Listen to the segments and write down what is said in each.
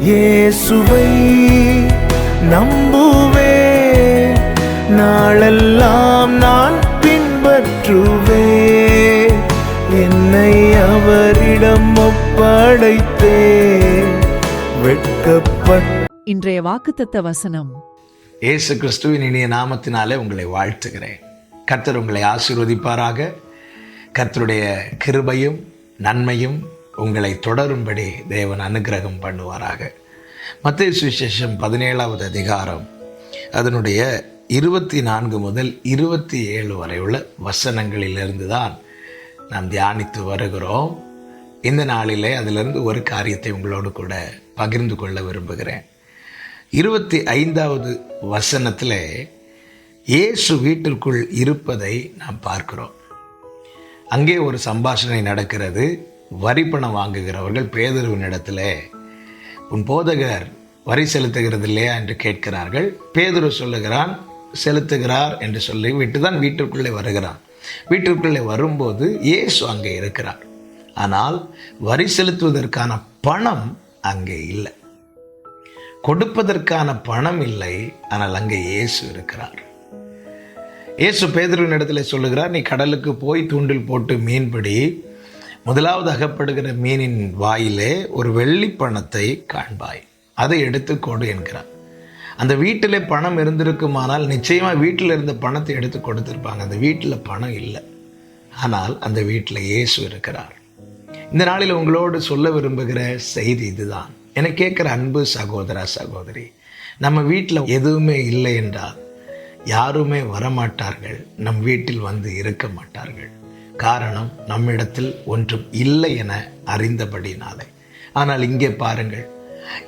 இயேசுவை நம்புவேன் நாளெல்லாம் நான் பின்பற்றுவேன் என்னை அவரிடம் ஒப்படைத்தேன். வெட்கப்பட்ட இன்றைய வாக்குத்தத்த வசனம். இயேசு கிறிஸ்துவின் இனிய நாமத்தினாலே உங்களை வாழ்த்துகிறேன். கர்த்தர் உங்களை ஆசீர்வதிப்பாராக. கர்த்தருடைய கிருபையும் நன்மையும் உங்களை தொடரும்படி தேவன் அனுக்கிரகம் பண்ணுவாராக. மத்திய சுவிசேஷம் பதினேழாவது அதிகாரம் அதனுடைய இருபத்தி நான்கு முதல் இருபத்தி ஏழு வரை உள்ள வசனங்களிலிருந்து தான் நாம் தியானித்து வருகிறோம். இந்த நாளிலே அதிலிருந்து ஒரு காரியத்தை உங்களோடு கூட பகிர்ந்து கொள்ள விரும்புகிறேன். இருபத்தி ஐந்தாவது வசனத்தில் இயேசு வீட்டிற்குள் இருப்பதை நாம் பார்க்கிறோம். அங்கே ஒரு சம்பாஷணை நடக்கிறது. வரி பணம் வாங்குகிறவர்கள் பேதுருவினிடத்தில் இடத்துல. உன் போதகர் வரி செலுத்துகிறது இல்லையா என்று கேட்கிறார்கள். பேதுரு சொல்லுகிறான் செலுத்துகிறார் என்று சொல்லி விட்டு தான் வீட்டிற்குள்ளே வருகிறான். வீட்டிற்குள்ளே வரும்போது இயேசு அங்கே இருக்கிறார். ஆனால் வரி செலுத்துவதற்கான பணம் அங்கே இல்லை. கொடுப்பதற்கான பணம் இல்லை ஆனால் அங்கே இயேசு இருக்கிறார். இயேசு பேதுருவின் இடத்துல சொல்லுகிறார் நீ கடலுக்கு போய் தூண்டில் போட்டு மீன்படி முதலாவது அகப்படுகிற மீனின் வாயிலே ஒரு வெள்ளி பணத்தை காண்பாய். அதை எடுத்து கொடு என்கிறார். அந்த வீட்டிலே பணம் இருந்திருக்குமானால் நிச்சயமாக வீட்டில் இருந்த பணத்தை எடுத்து கொடுத்துருப்பாங்க. அந்த வீட்டில் பணம் இல்லை. ஆனால் அந்த வீட்டில் இயேசு இருக்கிறார். இந்த நாளில் உங்களோடு சொல்ல விரும்புகிற செய்தி இதுதான். என கேட்குற அன்பு சகோதரா சகோதரி நம்ம வீட்டில் எதுவுமே இல்லை என்றால் யாருமே வரமாட்டார்கள். நம் வீட்டில் வந்து இருக்க மாட்டார்கள். காரணம் நம்மிடத்தில் ஒன்றும் இல்லை என அறிந்தபடினாலே. ஆனால் இங்கே பாருங்கள்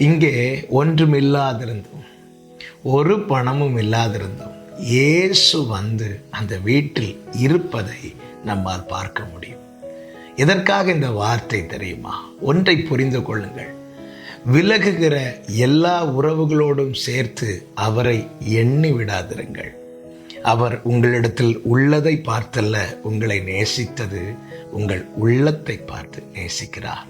இங்கே ஒன்றும் இல்லாதிருந்தும் ஒரு பணமும் இல்லாதிருந்தும் இயேசு வந்து அந்த வீட்டில் இருப்பதை நம்மால் பார்க்க முடியும். எதற்காக இந்த வார்த்தை தெரியுமா? ஒன்றை புரிந்து கொள்ளுங்கள். விலகுகிற எல்லா உறவுகளோடும் சேர்த்து அவரை எண்ணி விடாதிருங்கள். அவர் உங்களிடத்தில் உள்ளதை பார்த்தல்ல உங்களை நேசித்தது உங்கள் உள்ளத்தை பார்த்து நேசிக்கிறார்.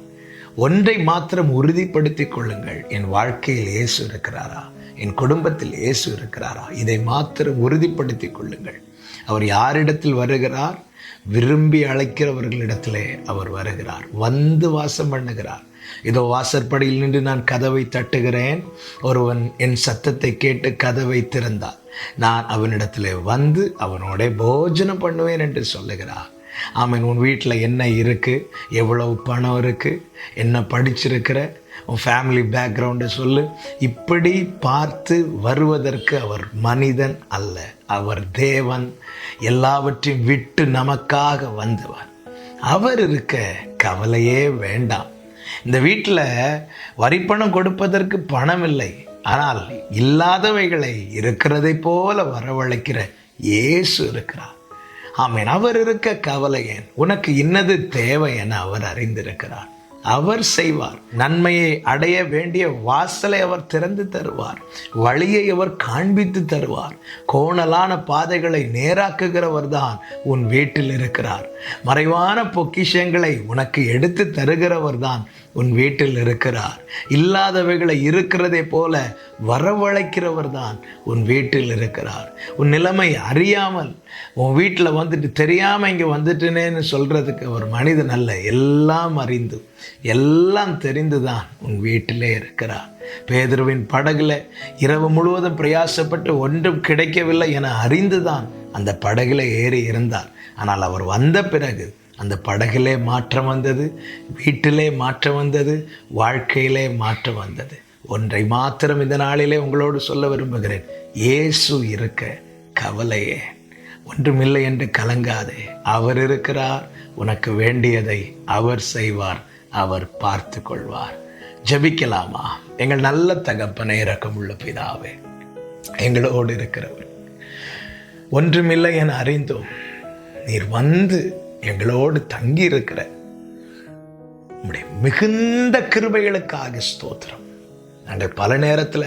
ஒன்றை மாத்திரம் உறுதிப்படுத்திக் கொள்ளுங்கள் என் வாழ்க்கையில் இயேசு இருக்கிறாரா? என் குடும்பத்தில் இயேசு இருக்கிறாரா? இதை மாத்திரம் உறுதிப்படுத்திக் கொள்ளுங்கள். அவர் யாரிடத்தில் வருகிறார்? விரும்பி அழைக்கிறவர்களிடத்திலே அவர் வருகிறார். வந்து வாசம் பண்ணுகிறார். இதோ வாசற்படியில் நின்று நான் கதவை தட்டுகிறேன். ஒருவன் என் சத்தத்தை கேட்டு கதவை திறந்தான் நான் அவனிடத்தில் வந்து அவனோட போஜனம் பண்ணுவேன் என்று சொல்லுகிறார். ஆமீன் உன் வீட்டில் என்ன இருக்குது எவ்வளவு பணம் இருக்குது என்ன படிச்சிருக்கிற? உன் ஃபேமிலி பேக்ரவுண்டை சொல்லு. இப்படி பார்த்து வருவதற்கு அவர் மனிதன் அல்ல அவர் தேவன். எல்லாவற்றையும் விட்டு நமக்காக வந்தவர். அவர் இருக்க கவலையே வேண்டாம். இந்த வீட்டில் வரிப்பணம் கொடுப்பதற்கு பணம் இல்லை ஆனால் இல்லாதவைகளை இருக்கிறதை போல வரவழைக்கிற இயேசு இருக்கிறார். ஆமீன். அவர் இருக்க கவலை ஏன்? உனக்கு இன்னது தேவை என அவர் அறிந்திருக்கிறார். அவர் செய்வார். நன்மையை அடைய வேண்டிய வாசலை அவர் திறந்து தருவார். வழியை அவர் காண்பித்து தருவார். கோணலான பாதைகளை நேராக்குகிறவர் தான் உன் வீட்டில் இருக்கிறார். மறைவான பொக்கிஷங்களை உனக்கு எடுத்து தருகிறவர் தான் உன் வீட்டில் இருக்கிறார். இல்லாதவைகளை இருக்கிறதே போல வரவழைக்கிறவர் தான் உன் வீட்டில் இருக்கிறார். உன் நிலைமை அறியாமல் உன் வீட்டில் வந்துட்டு தெரியாமல் இங்கே வந்துட்டேனேன்னு சொல்கிறதுக்கு ஒரு மனிதன் அல்ல. எல்லாம் அறிந்து எல்லாம் தெரிந்து தான் உன் வீட்டிலே இருக்கிறார் பேதுருவின் படகுல இரவு முழுவதும் பிரயாசப்பட்டு ஒன்றும் கிடைக்கவில்லை என அறிந்து தான் அந்த படகுல ஏறி இருந்தார். ஆனால் அவர் வந்த பிறகு அந்த படகிலே மாற்றம் வந்தது வீட்டிலே மாற்றம் வந்தது வாழ்க்கையிலே மாற்றம் வந்தது. ஒன்றை மாத்திரம் இந்த நாளிலே உங்களோடு சொல்ல விரும்புகிறேன். இயேசு இருக்க கவலையே. ஒன்றுமில்லை என்று கலங்காதே. அவர் இருக்கிறார் உனக்கு வேண்டியதை அவர் செய்வார் அவர் பார்த்து கொள்வார் ஜெபிக்கலாமா? எங்கள் நல்ல தகப்பனை இரக்கமுள்ள பிதாவே எங்களோடு இருக்கிறவர். ஒன்றுமில்லை என அறிந்தோம் நீர் வந்து எங்களோடு தங்கி இருக்கிற உம்முடைய மிகுந்த கிருபைகளுக்காக ஸ்தோத்திரம். நாங்கள் பல நேரத்தில்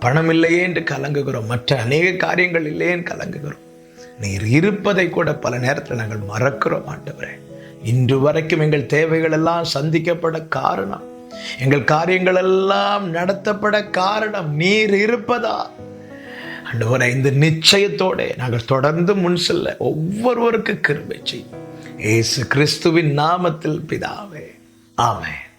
பணம் இல்லையே என்று கலங்குகிறோம். மற்ற அநேக காரியங்கள் இல்லையேன்னு கலங்குகிறோம். நீர் இருப்பதை கூட பல நேரத்தில் நாங்கள் மறக்கிறோம் ஆண்டவரே. இன்று வரைக்கும் எங்கள் தேவைகள் எல்லாம் சந்திக்கப்பட காரணம். எங்கள் காரியங்கள் எல்லாம் நடத்தப்பட காரணம். நீர் இருப்பதா? ஆண்டவரை இந்த நிச்சயத்தோட நாங்கள் தொடர்ந்து முன் செல்ல ஒவ்வொருவருக்கு கிருபை செய்யும் கிறிஸ்துவின் நாமத்தில் பிதாவே. ஆமே